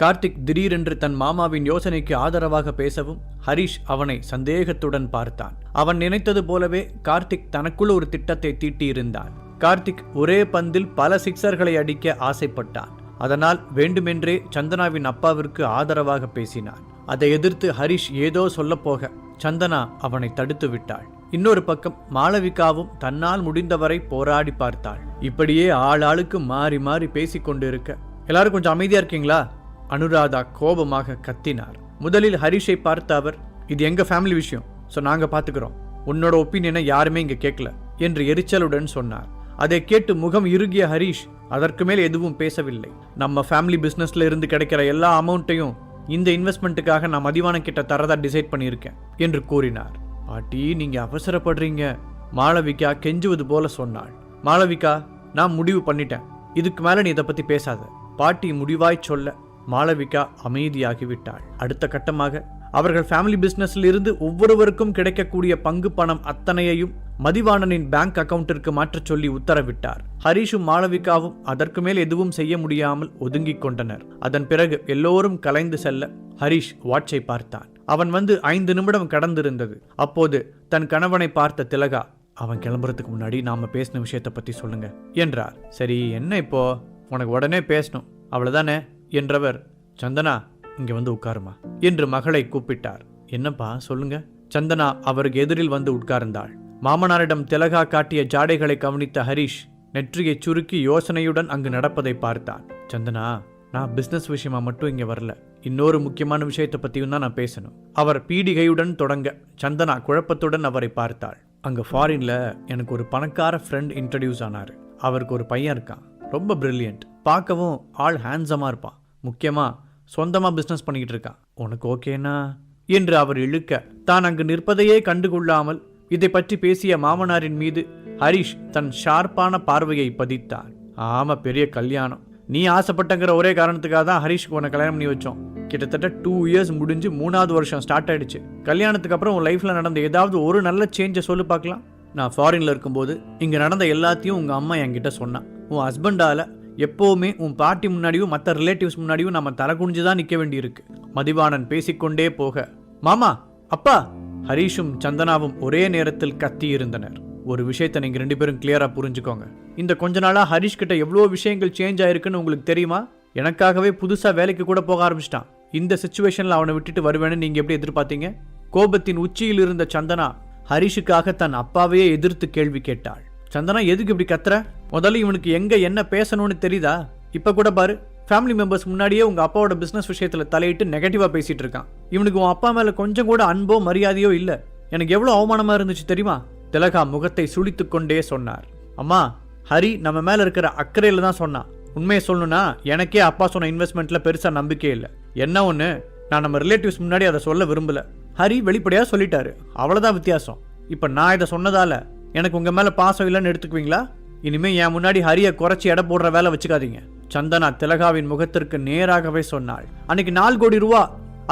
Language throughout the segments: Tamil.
கார்த்திக் திடீரென்று தன் மாமாவின் யோசனைக்கு ஆதரவாக பேசவும் ஹரிஷ் அவனை சந்தேகத்துடன் பார்த்தான். அவன் நினைத்தது போலவே கார்த்திக் தனக்குள் ஒரு திட்டத்தை தீட்டியிருந்தான். கார்த்திக் ஒரே பந்தில் பல சிக்சர்களை அடிக்க ஆசைப்பட்டான். அதனால் வேண்டுமென்றே சந்தனாவின் அப்பாவிற்கு ஆதரவாக பேசினான். அதை எதிர்த்து ஹரிஷ் ஏதோ சொல்லப்போக சந்தனா அவனை தடுத்து விட்டாள். இன்னொரு பக்கம் மாளவிகாவும் தன்னால் முடிந்தவரை போராடி பார்த்தாள். இப்படியே ஆளாளுக்கு மாறி மாறி பேசிக்கொண்டிருக்க. எல்லாரும் கொஞ்சம் அமைதியா இருக்கீங்களா? அனுராதா கோபமாக கத்தினார். முதலில் ஹரிஷை பார்த்த அவர் இது எங்க ஃபேமிலி விஷயம்? ஸோ நாங்கள் பார்த்துக்கிறோம் உன்னோட ஒப்பீனியனை யாருமே இங்கே கேட்கல என்று எரிச்சலுடன் சொன்னார். அதை கேட்டு முகம் இறுகிய ஹரிஷ் அதற்கு மேல் எதுவும் பேசவில்லை. நம்ம ஃபேமிலி பிஸ்னஸ்ல இருந்து கிடைக்கிற எல்லா அமௌண்ட்டையும் இந்த இன்வெஸ்ட்மெண்ட்டுக்காக நான் மதிவான கிட்ட தரதா டிசைட் பண்ணியிருக்கேன் என்று கூறினார். பாட்டி நீங்க அவசரப்படுறீங்க. மாளவிகா கெஞ்சுவது போல சொன்னாள். மாளவிகா நான் முடிவு பண்ணிட்டேன். இதுக்கு மேல நீ இதை பத்தி பேசாத. பாட்டி முடிவாய் சொல்ல. மாளவிகா அமைதியாகிவிட்டாள். அடுத்த கட்டமாக அவர்கள் ஃபேமிலி பிஸ்னஸில் இருந்து ஒவ்வொருவருக்கும் கிடைக்கக்கூடிய பங்கு பணம் அத்தனையையும் மதிவாணனின் பேங்க் அக்கவுண்டிற்கு மாற்றச் சொல்லி உத்தரவிட்டார். ஹரிஷும் மாளவிகாவும் அதற்கு மேல் எதுவும் செய்ய முடியாமல் ஒதுங்கிக் கொண்டனர். அதன் பிறகு எல்லோரும் கலைந்து செல்ல ஹரிஷ் வாட்சை பார்த்தான். அவன் வந்து ஐந்து நிமிடம் கடந்திருந்தது. அப்போது தன் கணவனை பார்த்த திலகா அவன் கிளம்புறதுக்கு முன்னாடி நாம பேசின விஷயத்தை பத்தி சொல்லுங்க என்றார். சரி என்ன இப்போ? உனக்கு உடனே பேசணும். அவ்வளவுதானே? என்றவர் சந்தனா இங்க வந்து உட்காருமா? என்று மகளை கூப்பிட்டார். என்னப்பா சொல்லுங்க. சந்தனா அவருக்கு எதிரில் வந்து உட்கார்ந்தாள். மாமனாரிடம் திலகா காட்டிய ஜாடைகளை கவனித்த ஹரிஷ் நெற்றியை சுருக்கி யோசனையுடன் அங்கு நடப்பதை பார்த்தான். சந்தனா நான் பிசினஸ் விஷயமா மட்டும் இங்க வரல. இன்னொரு முக்கியமான விஷயத்தை பத்தியும் தான் நான் பேசணும். அவர் பீடிகையுடன் தொடங்க சந்தனா குழப்பத்துடன் அவரை பார்த்தாள். அங்க ஃபாரின்ல எனக்கு ஒரு பணக்கார ஃப்ரெண்ட் இன்ட்ரடியூஸ் ஆனார். அவருக்கு ஒரு பையன் இருக்கான். ரொம்ப பிரில்லியன்ட் பார்க்கவும் ஆள் ஹேண்ட்ஸமாக இருப்பான் முக்கியமாக சொந்தமாக பிஸ்னஸ் பண்ணிக்கிட்டு இருக்கான் உனக்கு ஓகேனா? என்று அவர் இழுக்க தான் அங்கு நிற்பதையே கண்டுகொள்ளாமல் இதை பற்றி பேசிய மாமனாரின் மீது ஹரிஷ் தன் ஷார்ப்பான பார்வையை பதித்தார். ஆமாம் பெரிய கல்யாணம். நீ ஆசைப்பட்டங்கிற ஒரே காரணத்துக்காக தான் ஹரிஷ்க்கு உன்னை கல்யாணம் பண்ணி வச்சோம். கிட்டத்தட்ட டூ இயர்ஸ் முடிஞ்சு மூணாவது வருஷம் ஸ்டார்ட் ஆயிடுச்சு. கல்யாணத்துக்கு அப்புறம் உன் லைஃப்ல நடந்த ஏதாவது ஒரு நல்ல சேஞ்சை சொல்லு பார்க்கலாம். நான் ஃபாரின்ல இருக்கும்போது இங்கே நடந்த எல்லாத்தையும் உங்கள் அம்மா என்கிட்ட சொன்னான் உன் ஹஸ்பண்டால எப்போவுமே உன் பாட்டி முன்னாடியும் மற்ற ரிலேட்டிவ்ஸ் முன்னாடியும் நம்ம தலை குனிஞ்சு தான் நிற்க வேண்டியிருக்கு. மதிவாணன் பேசிக்கொண்டே போக மாமா அப்பா. ஹரிஷும் சந்தனாவும் ஒரே நேரத்தில் கத்தி இருந்தனர். ஒரு விஷயத்தை நீங்கள் ரெண்டு பேரும் கிளியராக புரிஞ்சுக்கோங்க. இந்த கொஞ்ச நாளாக ஹரிஷ் கிட்ட எவ்வளோ விஷயங்கள் சேஞ்ச் ஆயிருக்குன்னு உங்களுக்கு தெரியுமா? எனக்காகவே புதுசாக வேலைக்கு கூட போக ஆரம்பிச்சிட்டான். இந்த சுச்சுவேஷனில் அவனை விட்டுட்டு வருவேன்னு நீங்கள் எப்படி எதிர்பார்த்தீங்க? கோபத்தின் உச்சியில் இருந்த சந்தனா ஹரிஷுக்காக தன் அப்பாவையே எதிர்த்து கேள்வி கேட்டாள். சந்தனா எதுக்கு இப்படி கத்துற? முதல்ல இவனுக்கு எங்க என்ன பேசணும்னு தெரியுதா? இப்ப கூட பாரு ஃபேமிலி மெம்பர்ஸ் முன்னாடியே உங்க அப்பாவோட பிசினஸ் விஷயத்துல தலையிட்டு நெகட்டிவா பேசிட்டு இருக்கான். இவனுக்கு உன் அப்பா மேல கொஞ்சம் கூட அன்போ மரியாதையோ இல்ல. எனக்கு எவ்வளவு அவமானமா இருந்துச்சு தெரியுமா? திலகா முகத்தை சுழித்து கொண்டே சொன்னார். அம்மா ஹரி நம்ம மேல இருக்கிற அக்கறையில தான் சொன்னான் உண்மையை சொல்லணும்னா எனக்கே அப்பா சொன்ன இன்வெஸ்ட்மெண்ட்ல பெருசா நம்பிக்கை இல்லை. என்ன ஒண்ணு? நான் நம்ம ரிலேட்டிவ்ஸ் முன்னாடி அதை சொல்ல விரும்பல. ஹரி வெளிப்படையா சொல்லிட்டாரு. அவ்வளவுதான் வித்தியாசம். இப்ப நான் இதை சொன்னதால எனக்கு உங்கள் மேலே பாசம் இல்லைன்னு எடுத்துக்குவீங்களா? இனிமேல் என் முன்னாடி ஹரியை குறைச்சி எடை போடுற வேலை வச்சுக்காதீங்க. சந்தனா திலகாவின் முகத்திற்கு நேராகவே சொன்னாள். அன்னைக்கு நாலு கோடி ரூபா.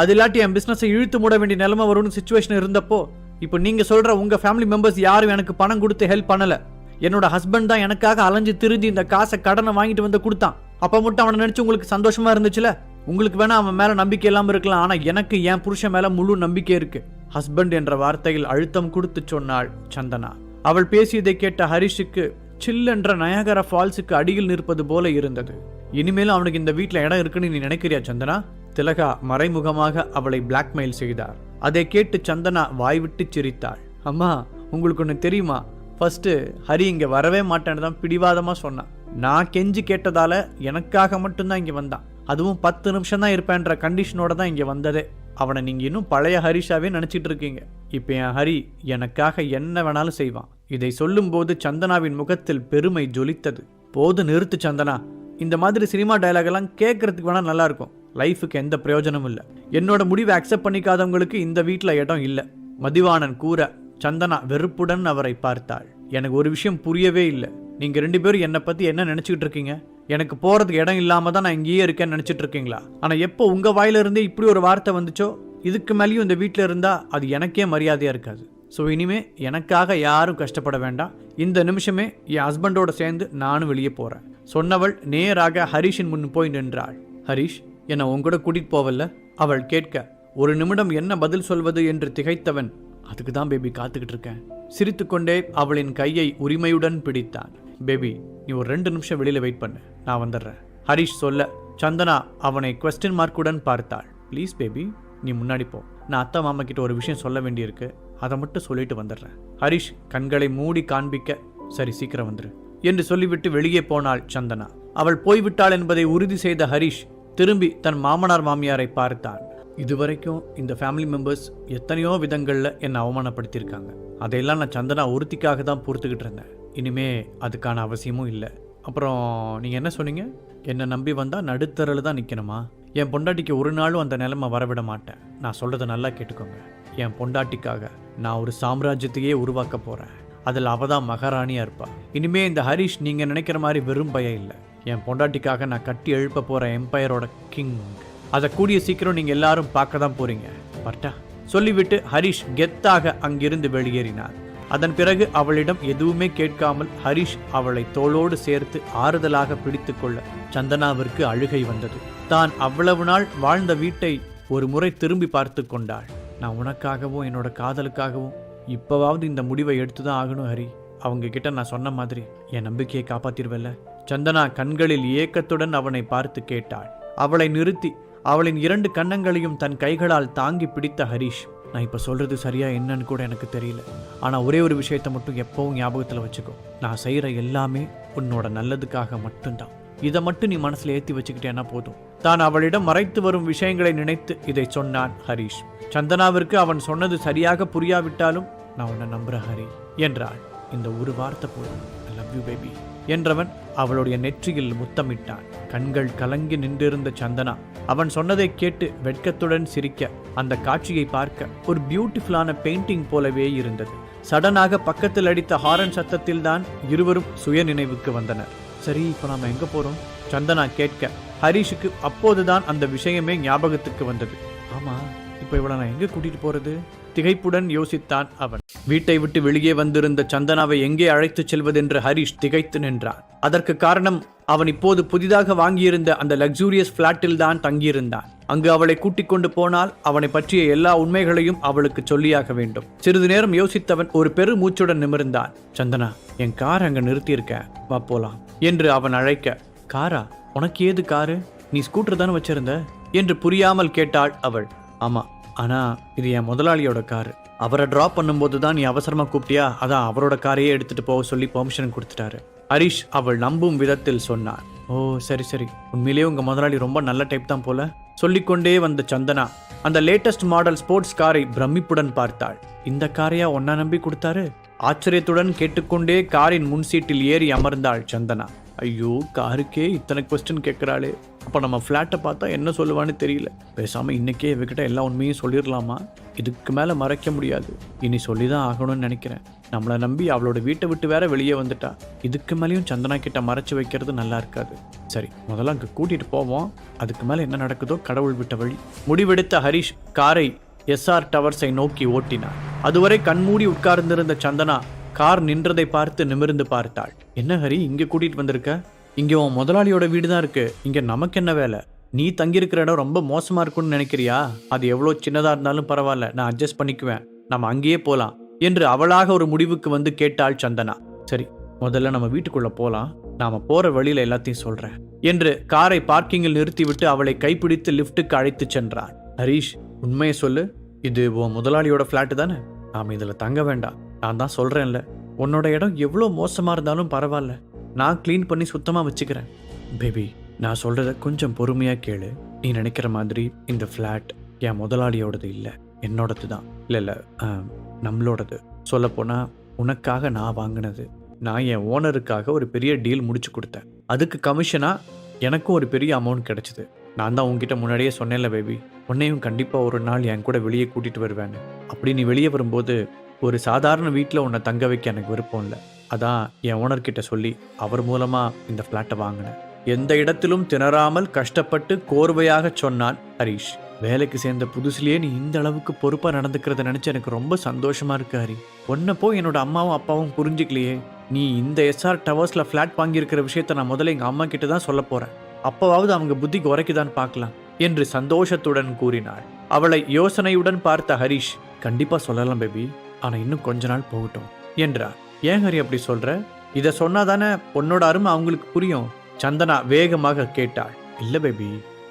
அது இல்லாட்டி என் பிஸ்னஸை இழுத்து மூட வேண்டிய நிலைமை வரும்னு சுச்சுவேஷன் இருந்தப்போ இப்போ நீங்கள் சொல்கிற உங்கள் ஃபேமிலி மெம்பர்ஸ் யாரும் எனக்கு பணம் கொடுத்து ஹெல்ப் பண்ணலை. என்னோட ஹஸ்பண்ட் தான் எனக்காக அலைஞ்சு திரிஞ்சு இந்த காசை கடனை வாங்கிட்டு வந்து கொடுத்தான். அப்போ மட்டும் அவனை நினச்சி உங்களுக்கு சந்தோஷமா இருந்துச்சுல? உங்களுக்கு வேணா அவன் மேலே நம்பிக்கை இல்லாமல் இருக்கலாம். ஆனால் எனக்கு என் புருஷன் மேலே முழு நம்பிக்கை இருக்கு. ஹஸ்பண்ட் என்ற வார்த்தையில் அழுத்தம் கொடுத்து சொன்னாள் சந்தனா. அவள் பேசியதை கேட்ட ஹரிஷுக்கு சில்லென்ற என்ற நயகர ஃபால்ஸுக்கு அடியில் நிற்பது போல இருந்தது. இனிமேல் அவனுக்கு இந்த வீட்டில் இடம் இருக்குன்னு நீ நினைக்கிறியா சந்தனா? திலகா மறைமுகமாக அவளை பிளாக்மெயில் செய்தார். அதை கேட்டு சந்தனா வாய்விட்டு சிரித்தாள். அம்மா உங்களுக்கு ஒன்று தெரியுமா? ஃபர்ஸ்ட் ஹரி இங்கே வரவே மாட்டேன்னு தான் பிடிவாதமாக சொன்னான். நான் கெஞ்சி கேட்டதால எனக்காக மட்டும்தான் இங்கே வந்தான். அதுவும் பத்து நிமிஷம் தான் இருப்பேன்ற கண்டிஷனோட தான் இங்கே வந்ததே. அவனை நீங்கள் இன்னும் பழைய ஹரிஷாவே நினச்சிட்டு இருக்கீங்க. இப்போ என் ஹரி எனக்காக என்ன வேணாலும் செய்வான். இதை சொல்லும்போது சந்தனாவின் முகத்தில் பெருமை ஜொலித்தது. போது நிறுத்து சந்தனா. இந்த மாதிரி சினிமா டைலாக் எல்லாம் கேட்கறதுக்கு வேணால் நல்லாயிருக்கும் லைஃபுக்கு எந்த பிரயோஜனமும் இல்லை. என்னோட முடிவை அக்செப்ட் பண்ணிக்காதவங்களுக்கு இந்த வீட்டில் இடம் இல்லை. மதிவாணன் கூற சந்தனா வெறுப்புடன் அவரை பார்த்தாள். எனக்கு ஒரு விஷயம் புரியவே இல்லை. நீங்கள் ரெண்டு பேரும் என்னை பற்றி என்ன நினச்சிக்கிட்டு இருக்கீங்க? எனக்கு போகிறதுக்கு இடம் இல்லாமல் தான் நான் இங்கேயே இருக்கேன்னு நினச்சிட்டு இருக்கீங்களா? ஆனால் எப்போ உங்கள் வாயிலிருந்தே இப்படி ஒரு வார்த்தை வந்துச்சோ இதுக்கு மேலேயும் இந்த வீட்டில் இருந்தால் அது எனக்கே மரியாதையாக இருக்காது. ஸோ இனிமே எனக்காக யாரும் கஷ்டப்பட வேண்டாம். இந்த நிமிஷமே என் ஹஸ்பண்டோட சேர்ந்து நானும் வெளியே போகிறேன் சொன்னவள் நேராக ஹரிஷின் முன் போய் நின்றாள். ஹரிஷ் என்னை உங்கூட கூட்டிகிட்டு போவல்ல? அவள் கேட்க ஒரு நிமிடம் என்ன பதில் சொல்வது என்று திகைத்தவன் அதுக்கு தான் பேபி காத்துக்கிட்டு இருக்கேன். சிரித்துக்கொண்டே அவளின் கையை உரிமையுடன் பிடித்தான். பேபி நீ ஒரு ரெண்டு நிமிஷம் வெளியில் வெயிட் பண்ணு. நான் வந்துடுறேன். ஹரிஷ் சொல்ல சந்தனா அவனை கொஸ்டின் மார்க்குடன் பார்த்தாள். ப்ளீஸ் பேபி நீ முன்னாடி போ. நான் அத்தை மாமா கிட்ட ஒரு விஷயம் சொல்ல வேண்டியிருக்கு. அதை மட்டும் சொல்லிட்டு வந்துடுறேன். ஹரிஷ் கண்களை மூடி காண்பிக்க சரி சீக்கிரம் வந்துரு. என்று சொல்லிவிட்டு வெளியே போனாள் சந்தனா. அவள் போய்விட்டாள் என்பதை உறுதி செய்த ஹரிஷ் திரும்பி தன் மாமனார் மாமியாரை பார்த்தான். இதுவரைக்கும் இந்த ஃபேமிலி மெம்பர்ஸ் எத்தனையோ விதங்களில் என்னை அவமானப்படுத்தியிருக்காங்க. அதையெல்லாம் நான் சந்தனா ஒருத்திக்காக தான் பொறுத்துக்கிட்டு இருந்தேன். இனிமே அதுக்கான அவசியமும் இல்லை. அப்புறம் நீங்கள் என்ன சொன்னீங்க? என்னை நம்பி வந்தால் நடுத்தரில் தான் நிற்கணுமா என் பொண்டாட்டிக்கு ஒரு நாளும் அந்த நிலைமை வரவிட மாட்டேன். நான் சொல்கிறத நல்லா கேட்டுக்கோங்க. என் பொண்டாட்டிக்காக நான் ஒரு சாம்ராஜ்யத்தையே உருவாக்க போகிறேன் அதில் அவ தான் மகாராணியாக இருப்பாள் இனிமே இந்த ஹரிஷ் நீங்கள் நினைக்கிற மாதிரி வெறும் பயம் இல்லை. என் பொண்டாட்டிக்காக நான் கட்டி எழுப்ப போகிற எம்பையரோட கிங். அதை கூடிய சீக்கிரம் நீங்கள் எல்லாரும் பார்க்க தான் போகிறீங்க பட்டா சொல்லிவிட்டு ஹரிஷ் கெத்தாக அங்கிருந்து வெளியேறினார். அதன் பிறகு அவளிடம் எதுவுமே கேட்காமல் ஹரிஷ் அவளை தோளோடு சேர்த்து ஆறுதலாக பிடித்துக்கொள்ள சந்தனாவிற்கு அழுகை வந்தது. தான் அவ்வளவு நாள் வாழ்ந்த வீட்டை ஒரு முறை திரும்பி பார்த்து கொண்டாள். நான் உனக்காகவும் என்னோட காதலுக்காகவும் இப்பவாவது இந்த முடிவை எடுத்து தான் ஆகணும் ஹரி. அவங்க கிட்ட நான் சொன்ன மாதிரி என் நம்பிக்கையை காப்பாத்திருவல்ல. சந்தனா கண்களில் ஏக்கத்துடன் அவனை பார்த்து கேட்டாள். அவளை நிறுத்தி அவளின் இரண்டு கன்னங்களையும் தன் கைகளால் தாங்கி பிடித்த ஹரிஷ் நான் இப்போ சொல்கிறது சரியாக என்னன்னு கூட எனக்கு தெரியல. ஆனால் ஒரே ஒரு விஷயத்தை மட்டும் எப்போவும் ஞாபகத்தில் வச்சுக்கோ. நான் செய்கிற எல்லாமே உன்னோட நல்லதுக்காக மட்டும்தான். இதை மட்டும் நீ மனசில் ஏற்றி வச்சுக்கிட்டேன்னா போதும். தான் அவளிடம் மறைத்து வரும் விஷயங்களை நினைத்து இதை சொன்னான் ஹரிஷ். சந்தனாவிற்கு அவன் சொன்னது சரியாக புரியாவிட்டாலும் நான் உன்னை நம்புகிறேன் ஹரி என்றாள். இந்த ஒரு வார்த்தை போதும். ஐ லவ் யூ பேபி என்றவன் அவளுடைய நெற்றியில் முத்தமிட்டான். கண்கள் கலங்கி நின்றிருந்த சந்தனா அவன் சொன்னதை கேட்டு வெட்கத்துடன் சிரிக்க அந்த காட்சியை பார்க்க ஒரு பியூட்டிஃபுல்லான பெயிண்டிங் போலவே இருந்தது. சடனாக பக்கத்தில் அடித்த ஹாரன் சத்தத்தில்தான் இருவரும் சுய நினைவுக்கு வந்தனர். சரி இப்போ நாம எங்க போறோம்? சந்தனா கேட்க ஹரிஷுக்கு அப்போதுதான் அந்த விஷயமே ஞாபகத்துக்கு வந்தது. ஆமா இப்போ இவளை நான் எங்கே கூட்டிட்டு போறது திகைப்புடன் யோசித்தான் அவன். வீட்டை விட்டு வெளியே வந்திருந்த சந்தனாவை எங்கே அழைத்துச் செல்வதென்று ஹரிஷ் திகைத்து நின்றான். அதற்கு காரணம் அவன் இப்போது புதிதாக வாங்கியிருந்த அந்த லக்ஸூரியஸ் பிளாட்டில் தான் தங்கியிருந்தான். அங்கு அவளை கூட்டிக் கொண்டு போனால் அவனை பற்றிய எல்லா உண்மைகளையும் அவளுக்கு சொல்லியாக வேண்டும். சிறிது நேரம் யோசித்தவன் ஒரு பெரு மூச்சுடன் நிமிர்ந்தான். சந்தனா என் கார் அங்க நிறுத்தியிருக்கேன் வா போலாம் என்று அவன் அழைக்க. காரா உனக்கு ஏது காரு? நீ ஸ்கூட்டர் தானே வச்சிருந்த? என்று புரியாமல் கேட்டாள் அவள். ஆமா ஆனா இது என் முதலாளியோட காரு. அவரை ட்ராப் பண்ணும்போது தான் நீ அவசரமாக கூப்பிட்டியா? அதான் அவரோட காரையே எடுத்துட்டு போக சொல்லி பெர்மிஷன் கொடுத்துட்டாரு. ஹரிஷ் அவள் நம்பும் விதத்தில் சொன்னார். ஓ சரி சரி. உண்மையிலேயே உங்கள் முதலாளி ரொம்ப நல்ல டைப் தான் போல. சொல்லிக்கொண்டே வந்த சந்தனா அந்த லேட்டஸ்ட் மாடல் ஸ்போர்ட்ஸ் காரை பிரமிப்புடன் பார்த்தாள். இந்த காரையா ஒன்னா நம்பி கொடுத்தாரு? ஆச்சரியத்துடன் கேட்டுக்கொண்டே காரின் முன் சீட்டில் ஏறி அமர்ந்தாள் சந்தனா. ஐயோ காருக்கே இத்தனை கொஸ்டின் கேட்குறாளே. அப்போ நம்ம ஃப்ளாட்டை பார்த்தா என்ன சொல்லுவான்னு தெரியல. பேசாமல் இன்றைக்கே இவகிட்ட எல்லா உண்மையும் சொல்லிடலாமா? இதுக்கு மேலே மறைக்க முடியாது. இனி சொல்லி தான் ஆகணும்னு நினைக்கிறேன். நம்மளை நம்பி அவளோட வீட்டை விட்டு வேற வெளியே வந்துட்டா. இதுக்கு மேலேயும் சந்தனா கிட்ட மறைச்சு வைக்கிறது நல்லா இருக்காது. சரி முதல்ல அங்கே கூட்டிகிட்டு போவோம். அதுக்கு மேலே என்ன நடக்குதோ கடவுள் விட்ட வழி. முடிவெடுத்த ஹரிஷ் காரை எஸ்ஆர் டவர்ஸை நோக்கி ஓட்டினார். அதுவரை கண்மூடி உட்கார்ந்திருந்த சந்தனா கார் நின்றதை பார்த்து நிமிர்ந்து பார்த்தாள். என்ன ஹரி இங்கே கூட்டிகிட்டு வந்திருக்க? இங்கே உன் முதலாளியோட வீடு தான் இருக்கு. இங்கே நமக்கு என்ன வேலை? நீ தங்கியிருக்கிற இடம் ரொம்ப மோசமாக இருக்கும்னு நினைக்கிறியா? அது எவ்வளோ சின்னதாக இருந்தாலும் பரவாயில்ல நான் அட்ஜஸ்ட் பண்ணிக்குவேன். நம்ம அங்கேயே போகலாம் என்று அவளாக ஒரு முடிவுக்கு வந்து கேட்டாள் சந்தனா. சரி முதல்ல நம்ம வீட்டுக்குள்ளே போகலாம் நாம் போகிற வழியில் எல்லாத்தையும் சொல்கிறேன் என்று காரை பார்க்கிங்கில் நிறுத்திவிட்டு அவளை கைப்பிடித்து லிஃப்ட்டுக்கு அழைத்து சென்றான் ஹரீஷ் உண்மையை சொல்லு. இது உன் முதலாளியோட ஃப்ளாட்டு தானே? நாம் இதில் தங்க வேண்டாம். நான் தான் சொல்கிறேன்ல உன்னோட இடம் எவ்வளோ மோசமாக இருந்தாலும் பரவாயில்ல. நான் க்ளீன் பண்ணி சுத்தமாக வச்சுக்கிறேன். பேபி நான் சொல்கிறத கொஞ்சம் பொறுமையாக கேளு. நீ நினைக்கிற மாதிரி இந்த ஃப்ளாட் என் முதலாளியோடது இல்லை என்னோடது தான். இல்லை இல்லை நம்மளோடது. சொல்லப்போனால் உனக்காக நான் வாங்கினது. நான் என் ஓனருக்காக ஒரு பெரிய டீல் முடிச்சு கொடுத்தேன். அதுக்கு கமிஷனாக எனக்கும் ஒரு பெரிய அமௌண்ட் கிடைச்சிது. நான் தான் உன்கிட்ட முன்னாடியே சொன்னேன்ல பேபி உன்னையும் கண்டிப்பாக ஒரு நாள் என் கூட வெளியே கூட்டிகிட்டு வருவேன்னு. அப்படி நீ வெளியே வரும்போது ஒரு சாதாரண வீட்டில் உன்னை தங்க வைக்க எனக்கு விருப்பம் இல்லை. அதான் என் ஓனர்கிட்ட சொல்லி அவர் மூலமாக இந்த ஃப்ளாட்டை வாங்கினேன். எந்த இடத்திலும் திணறாமல் கஷ்டப்பட்டு கோர்வையாக சொன்னான் ஹரிஷ். வேலைக்கு சேர்ந்த புதுசுலயே நீ இந்த அளவுக்கு பொறுப்பா நடந்துக்கிறத நினைச்சு எனக்கு ரொம்ப சந்தோஷமா இருக்கு ஹரி. உன்னை போய் என்னோட அம்மாவும் அப்பாவும் புரிஞ்சுக்கலையே. நீ இந்த எஸ்ஆர் டவர்ஸ்ல ஃபிளாட் வாங்கியிருக்கிற விஷயத்த நான் முதல்ல எங்க அம்மா கிட்ட தான் சொல்ல போறேன். அப்பவாவது அவங்க புத்திக்கு உரைக்குதான்னு பார்க்கலாம் என்று சந்தோஷத்துடன் கூறினாள். அவளை யோசனையுடன் பார்த்த ஹரிஷ் கண்டிப்பா சொல்லலாம் பேபி ஆனா இன்னும் கொஞ்ச நாள் போகட்டும் என்றார். ஏன் ஹரி அப்படி சொல்ற? இத சொன்னாதானே உன்னோட அருமை அவங்களுக்கு புரியும். சந்தனா வேகமாக கேட்டாள். இல்ல பேபி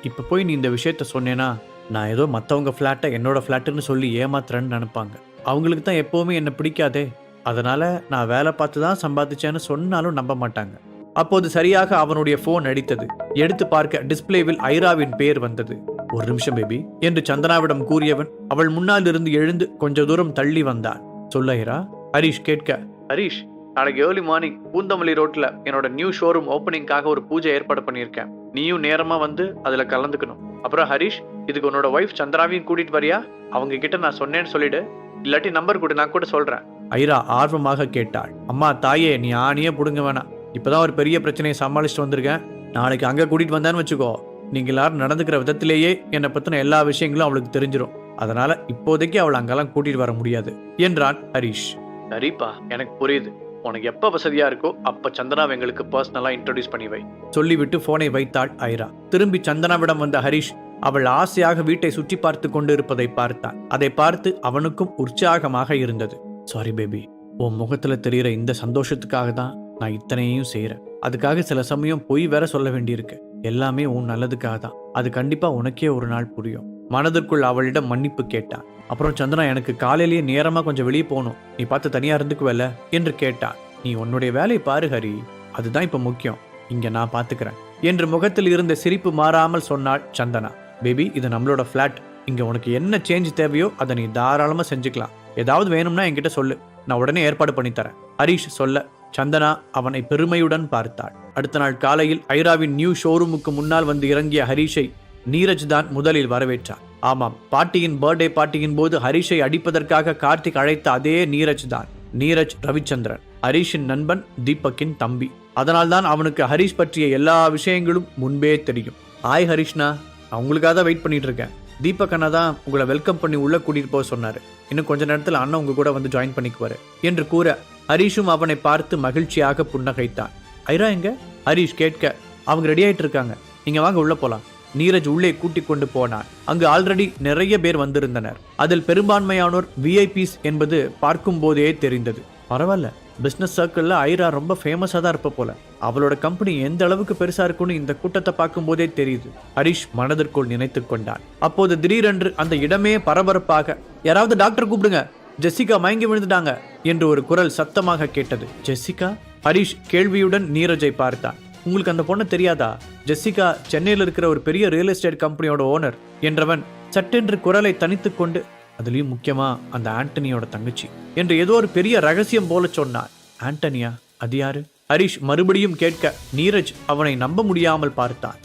இப்ப போய் நீ இந்த விஷயத்த சொன்னேனா நான் ஏதோ மத்தவங்க ஃப்ளாட்டை என்னோட ஃப்ளாட்டுன்னு சொல்லி ஏமாத்துறேன்னு நினைப்பாங்க. அவங்களுக்கு தான் எப்பவுமே என்ன பிடிக்காதே. அதனால நான் வேலை பார்த்து தான் சம்பாதிச்சேன்னு சொன்னாலும் நம்ப மாட்டாங்க. அப்போது சரியாக அவனுடைய போன் அடித்தது. எடுத்து பார்க்க டிஸ்பிளேவில் ஐராவின் பெயர் வந்தது. ஒரு நிமிஷம் பேபி என்று சந்தனாவிடம் கூறியவன் அவள் முன்னால் இருந்து எழுந்து கொஞ்ச தூரம் தள்ளி வந்தான். சொல்ல ஐரா ஹரிஷ் கேட்க ஹரிஷ் நாளைக்கு ஏர்லி மார்னிங் பூந்தமல்லி ரோட்ல என்னோட நியூ ஷோரூம் ஓப்பனிங்காக ஒரு பூஜை ஏற்பாடு பண்ணியிருக்கேன். நீயும் நேரமா வந்து அதுல கலந்துக்கணும். அப்புறம் ஹரிஷ் இதுக்கு உன்னோட ஒய்ஃப் சந்திராவையும் கூட்டிட்டு வரியா? அவங்க கிட்ட நான் சொன்னேன்னு சொல்லிடு. இல்லாட்டி நம்பர் கொடு நான் கூட சொல்றேன். ஐரா ஆர்வமாக கேட்டாள். அம்மா தாயே நீ ஆணியே பிடுங்க வேணாம். இப்பதான் ஒரு பெரிய பிரச்சனையை சமாளிச்சுட்டு வந்திருக்கேன். நாளைக்கு அங்க கூட்டிட்டு வந்தான்னு வச்சுக்கோ. நீங்க எல்லாரும் நடந்துக்கிற விதத்திலேயே என்னை பத்தின எல்லா விஷயங்களும் அவளுக்கு தெரிஞ்சிடும் அதனால இப்போதைக்கு அவள் அங்கெல்லாம் கூட்டிட்டு வர முடியாது. என்றான் ஹரிஷ். சரிப்பா எனக்கு புரியுது. உனக்கு எப்ப வசதியா இருக்கோ அப்ப சந்தனாவை எங்களுக்கு பர்சனலா இன்ட்ரோடியூஸ் பண்ணி வை. சொல்லிவிட்டு போனை வைத்தாள் ஐரா. திரும்பி சந்தனாவிடம் வந்த ஹரிஷ் அவள் ஆசையாக வீட்டை சுற்றி பார்த்து கொண்டு இருப்பதை பார்த்தான். அதை பார்த்து அவனுக்கும் உற்சாகமாக இருந்தது. சாரி பேபி உன் முகத்துல தெரியற இந்த சந்தோஷத்துக்காக தான் நான் இத்தனையும் செய்யறேன் அதுக்காக சில சமயம் பொய் வேற சொல்ல வேண்டியிருக்கு. எல்லாமே உன் நல்லதுக்காக தான். அது கண்டிப்பா உனக்கே ஒரு நாள் புரியும். மனதிற்குள் அவளிடம் மன்னிப்பு கேட்டான். அப்புறம் சந்தனா எனக்கு காலையிலேயே நேரமாக கொஞ்சம் வெளியே போகணும். நீ பார்த்து தனியாக இருந்துக்குவல என்று கேட்டான். நீ உன்னுடைய வேலையை பாரு ஹரி. அதுதான் இப்போ முக்கியம். இங்கே நான் பார்த்துக்கிறேன். என்று முகத்தில் இருந்த சிரிப்பு மாறாமல் சொன்னாள் சந்தனா. பேபி இது நம்மளோட ஃப்ளாட் இங்கே உனக்கு என்ன சேஞ்ச் தேவையோ அதை நீ தாராளமாக செஞ்சுக்கலாம். ஏதாவது வேணும்னா என்கிட்ட சொல்லு. நான் உடனே ஏற்பாடு பண்ணித்தரேன் தரேன். ஹரிஷ் சொல்ல சந்தனா அவனை பெருமையுடன் பார்த்தாள். அடுத்த நாள் காலையில் ஐராவின் நியூ ஷோரூமுக்கு முன்னால் வந்து இறங்கிய ஹரிஷை நீரஜ் தான் முதலில் வரவேற்றார். ஆமாம் பாட்டியின் பர்த்டே பார்ட்டியின் போது ஹரிஷை அடிப்பதற்காக கார்த்திக் அழைத்த அதே நீரஜ் தான் நீரஜ் ரவிச்சந்திரன். ஹரிஷின் நண்பன் தீபக்கின் தம்பி. அதனால்தான் அவனுக்கு ஹரிஷ் பற்றிய எல்லா விஷயங்களும் முன்பே தெரியும். ஹாய் ஹரிஷ்னா அவங்களுக்காக தான் வெயிட் பண்ணிட்டு இருக்கேன். தீபக் அண்ணா தான் உங்களை வெல்கம் பண்ணி உள்ள கூட்டிட்டு போக சொன்னாரு. இன்னும் கொஞ்ச நேரத்தில் அண்ணன் உங்க கூட வந்து ஜாயின் பண்ணிக்குவாரு என்று கூற ஹரிஷும் அவனை பார்த்து மகிழ்ச்சியாக புன்னகைத்தான். ஐரா எங்க? ஹரிஷ் கேட்க அவங்க ரெடி ஆயிட்டு இருக்காங்க. நீங்க வாங்க உள்ள போலாம். நீரஜ் உள்ளே கூட்டிக் கொண்டு போனான். அங்கு ஆல்ரெடி நிறைய பேர் வந்திருந்தனர். அதில் பெரும்பான்மையானோர் விஐபிஸ் என்பது பார்க்கும் போதே தெரிந்தது. பரவாயில்ல பிஸ்னஸ் சர்க்கிளில் ஐரா ரொம்ப ஃபேமஸாக தான் இருப்ப போல. அவளோட கம்பெனி எந்த அளவுக்கு பெருசா இருக்கும்னு இந்த கூட்டத்தை பார்க்கும் போதே தெரியுது. ஹரிஷ் மனதிற்குள் நினைத்து கொண்டான். அப்போது திடீரென்று அந்த இடமே பரபரப்பாக யாராவது டாக்டர் கூப்பிடுங்க. ஜெசிகா மயங்கி விழுந்துட்டாங்க என்று ஒரு குரல் சத்தமாக கேட்டது. ஜெசிகா? ஹரிஷ் கேள்வியுடன் நீரஜை பார்த்தான். உங்களுக்கு அந்த பொண்ணு தெரியாதா? ஜெசிகா சென்னையில் இருக்கிற ஒரு பெரிய ரியல் எஸ்டேட் கம்பெனியோட ஓனர் என்றவன் சட்டென்று குரலை தனித்து கொண்டு அதுலயும் முக்கியமா அந்த ஆண்டனியோட தங்கச்சி. என்று ஏதோ ஒரு பெரிய ரகசியம் போல சொன்னான். ஆண்டனியா அது யாரு? ஹரிஷ் மறுபடியும் கேட்க நீரஜ் அவனை நம்ப முடியாமல் பார்த்தான்.